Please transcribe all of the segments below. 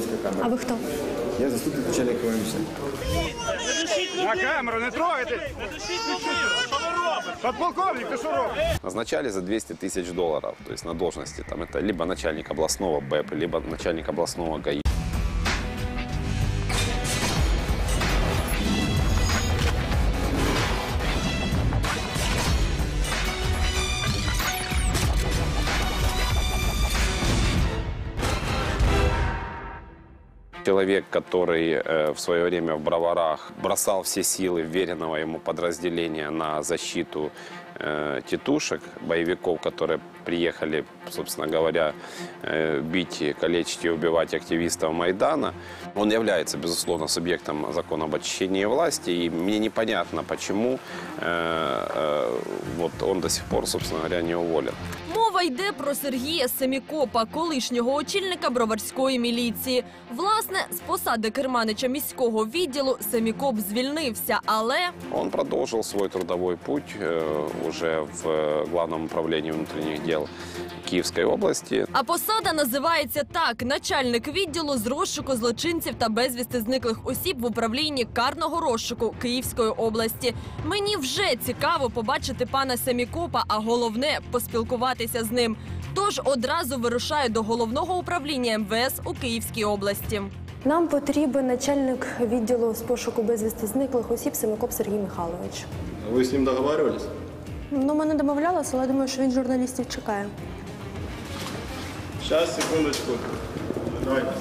Сколковська А камера. ви хто? Я заступник начальника МВС. На камеру не трогайте! Подполковник, ти що робиш? Назначали за 200 тысяч долларов, то есть на должности. Там это либо начальник областного БЭП, либо начальник областного ГАИ. Человек, который э, в свое время в Броварах бросал все силы веренного ему подразделения на защиту э, тетушек, боевиков, которые приехали, собственно говоря, э, бить, калечить и убивать активистов Майдана. Он является, безусловно, субъектом закона об очищении власти, и мне непонятно, почему вот он до сих пор, собственно говоря, не уволен. Мова йде про Сергія Семікопа, колишнього очільника броварської міліції. Власне, з посади керманича міського відділу Семікоп звільнився, але Он продолжил свой трудовой путь э, уже в э, Главном управлении внутренних дел Киевской области. а посада називається так: начальник відділу з розшуку злочинців та безвісти зниклих осіб в управлінні карного розшуку Київської області. Мені вже цікаво побачити пана Семікопа, а головне поспілкуватися з ним. Тож одразу вирушаю до головного управління МВС у Київській області. Нам потрібен начальник відділу з пошуку безвісти зниклих осіб Семикоп Сергій Михайлович. Вы с ним договаривались? Ну, ми не домовлялися, але думаю, що він журналістів чекає. Сейчас, секундочку. Давайте.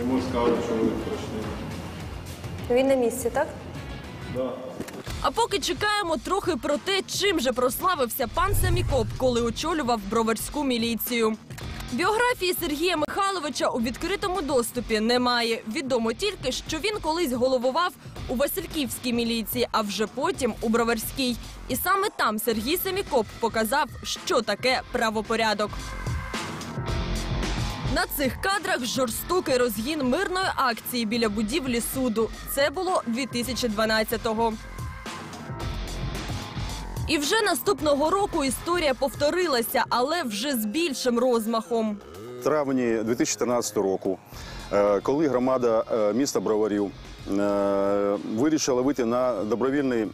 Ему скажут, что вы пришли. Він на місці, так? Да. А поки чекаємо трохи про те, чим же прославився пан Самікоп, коли очолював броварську міліцію. Біографії Сергія Михайловича у відкритому доступі немає. Відомо тільки, що він колись головував у Васильківській міліції, а вже потім у Броварській. І саме там Сергій Самікоп показав, що таке правопорядок. На цих кадрах жорстокий розгін мирної акції біля будівлі суду. Це було 2012-го. І вже наступного року історія повторилася, але вже з більшим розмахом. В травні 2014 року, е, коли громада е, міста Броварів е, вирішила вийти на добровільний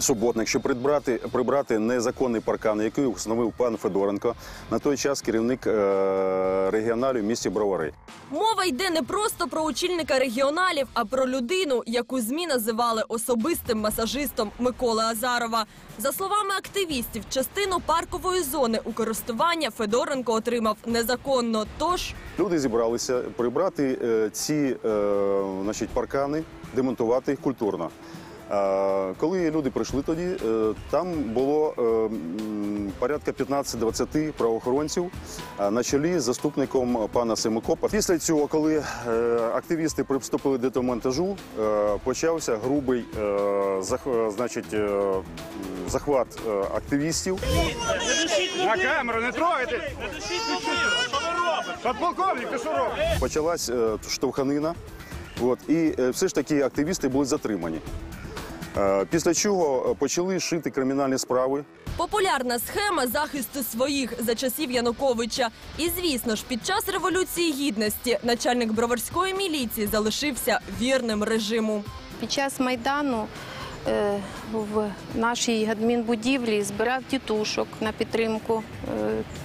суботник, щоб прибрати, прибрати незаконний паркан, який встановив пан Федоренко, на той час керівник е, регіоналів в місті Бровари. Мова йде не просто про очільника регіоналів, а про людину, яку змі називали особистим масажистом Миколи Азарова. За словами активістів, частину паркової зони у користування Федоренко отримав незаконно. Тож Люди зібралися прибрати е, ці е, значить, паркани, демонтувати їх культурно. Коли люди прийшли тоді, е, там було е, порядка 15-20 правоохоронців на чолі з заступником пана Семикопа. Після цього, коли е, активісти приступили до демонтажу, почався грубий значить, захват активістів. На камеру не трогайте! Подполковник, ти що робиш? почалась штовханина. От, і все ж таки активісти були затримані. Е, Після чого е, почали шити кримінальні справи. популярна схема захисту своїх за часів Януковича. І звісно ж, під час революції гідності начальник броварської міліції залишився вірним режиму. Під час майдану е, в нашій адмінбудівлі збирав тітушок на підтримку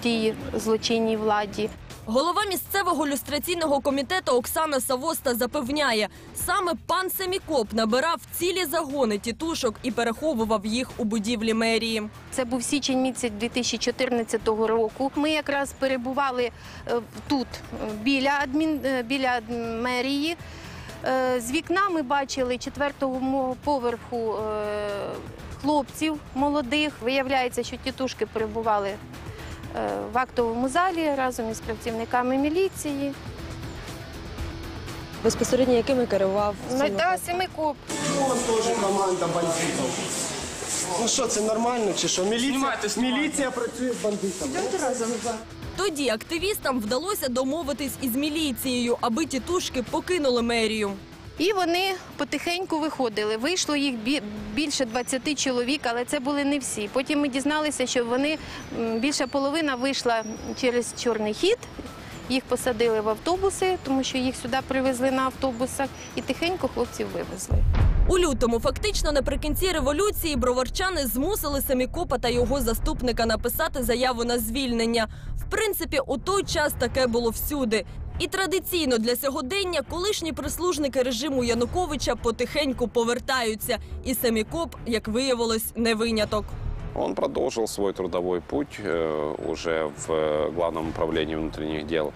тій злочинній владі. Голова місцевого люстраційного комітету Оксана Савоста запевняє, саме пан Семікоп набирав цілі загони тітушок і переховував їх у будівлі мерії. Це був січень місяць 2014 року. Ми якраз перебували е, тут, е, біля адмін, е, біля мерії. З вікна ми бачили четвертого поверху хлопців молодих. Виявляється, що тітушки перебували в актовому залі разом із працівниками міліції. Безпосередньо якими керував Да, Семикоп. Тоже команда бандитів. Ну що, це нормально чи що? Міліція, міліція працює з бандитами. Тоді активістам вдалося домовитись із міліцією, аби тітушки покинули мерію. І вони потихеньку виходили. Вийшло їх бі- більше 20 чоловік, але це були не всі. Потім ми дізналися, що вони більша половина вийшла через чорний хід Їх посадили в автобуси, тому що їх сюди привезли на автобусах, і тихенько хлопців вивезли. У лютому, фактично наприкінці революції, броварчани змусили Семікопа та його заступника написати заяву на звільнення. В принципі, у той час таке було всюди. І традиційно для сьогодення колишні прислужники режиму Януковича потихеньку повертаються. І Семікоп, як виявилось, не виняток. Он продолжил свой трудовой путь э, уже в э, Главном управлении внутренних дел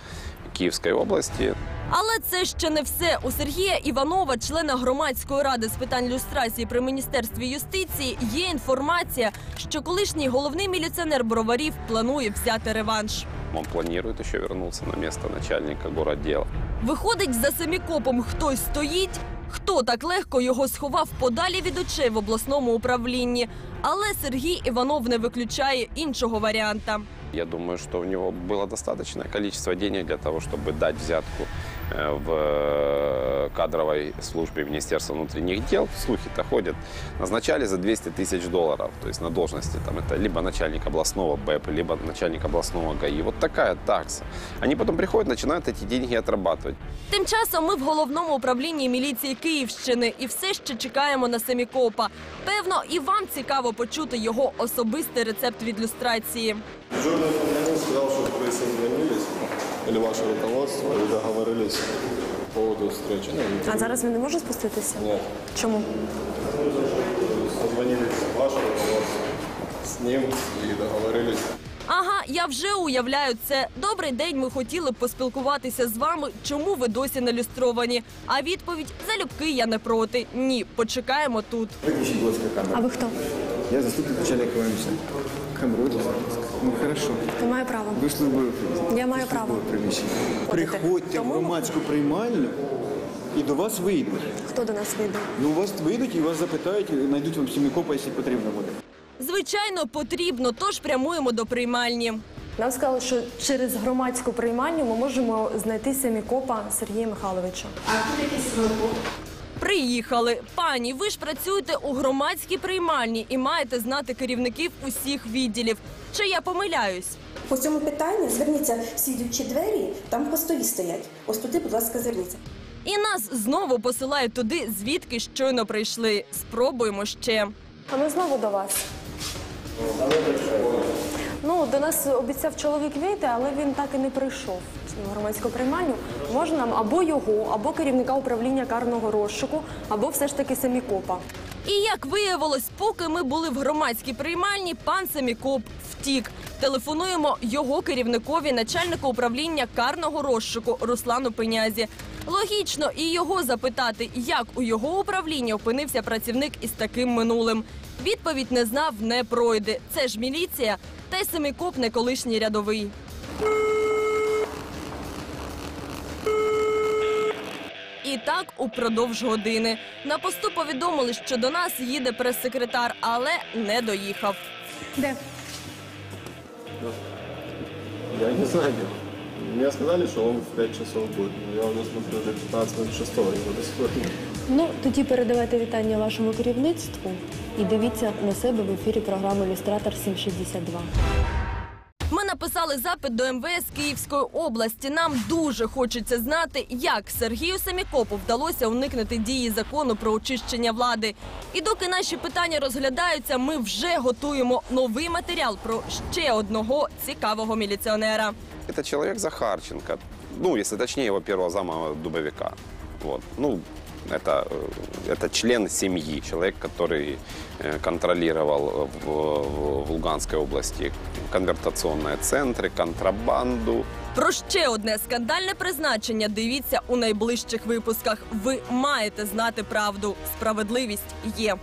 Киевской области. Але це ще не все. У Сергія Іванова, члена громадської ради з питань люстрації при міністерстві юстиції, є інформація, що колишній головний міліціонер броварів планує взяти реванш. Он планирует еще вернуться на место начальника городдела. Виходить, за семікопом хтось стоїть. Хто так легко його сховав подалі від очей в обласному управлінні? Але Сергій Іванов не виключає іншого варіанта. Я думаю, что у него было достаточное количество денег для того, чтобы дать взятку э, в э, кадровой службе Министерства внутренних дел. Слухи-то ходят. Назначали за 200 тысяч долларов. То есть на должности там это либо начальник областного БЭП, либо начальник областного ГАИ. Вот такая такса. Они потом приходят, начинают эти деньги отрабатывать. Тим часом ми в головному управлінні міліції Київщини і все ще чекаємо на Семікопа. Певно, і вам цікаво почути його особистий рецепт від люстрації. Дежурный фондамент сказал, что вы созвонились, или ваше руководство, и договорились по поводу встречи. Ну, А зараз він не може спуститися? Нет. Чому? Созвонились ваше руководство с ним и договорились. Ага, я вже уявляю це. Добрий день. Ми хотіли б поспілкуватися з вами. Чому ви досі не люстровані? А відповідь залюбки я не проти. Ні, почекаємо тут. Виключіть, будь ласка, А ви хто? Я заступник начальника ОМС. Ласка. Ну, хорошо. Я маю право. Ви службове Я маю право. приміщення. Приходьте в Тому громадську приймальню і до вас вийдуть. Хто до нас вийде? Ну, вас вийдуть і вас запитають, і знайдуть вам сімікопа, якщо потрібно буде. Звичайно, потрібно, тож прямуємо до приймальні. Нам сказали, що через громадську приймальню ми можемо знайти семікопа Сергія Михайловича. Приїхали. Пані, ви ж працюєте у громадській приймальні і маєте знати керівників усіх відділів. Чи я помиляюсь? По цьому питанню зверніться всі йдучі двері, там постові стоять. Ось туди, будь ласка, зверніться. І нас знову посилають туди, звідки щойно прийшли. Спробуємо ще. А ми знову до вас. До нас обіцяв чоловік вийти, але він так і не прийшов в громадську приймальню. Можна нам або його, або керівника управління карного розшуку, або все ж таки семікопа. І як виявилось, поки ми були в громадській приймальні, пан Семікоп втік. Телефонуємо його керівникові, начальнику управління карного розшуку Руслану Пенязі. Логічно і його запитати, як у його управлінні опинився працівник із таким минулим. Відповідь не знав, не пройде. Це ж міліція, та й Семікоп не колишній рядовий. І так упродовж години. На посту повідомили, що до нас їде прес-секретар, але не доїхав. Де? Я не знаю. Мне сказали, что он в 5 часов будет. Я уже смотрю, до 15 минут 6 его до сих. Ну, тоді передавайте вітання вашому керівництву і дивіться на себе в ефірі програми Люстратор 762 Ми написали запит до МВС Київської області. Нам дуже хочеться знати, як Сергію Семікопу вдалося уникнути дії закону про очищення влади. І доки наші питання розглядаються, ми вже готуємо новий матеріал про ще одного цікавого міліціонера. Это человек Захарченко. Ну, если точнее, его первого зама Дубовика. Вот. Ну, это, э, это член семьи, человек, который э, контролировал в, Луганской области конвертационные центры, контрабанду. Про ще одне скандальне призначення дивіться у найближчих випусках. Ви маєте знати правду. Справедливість є.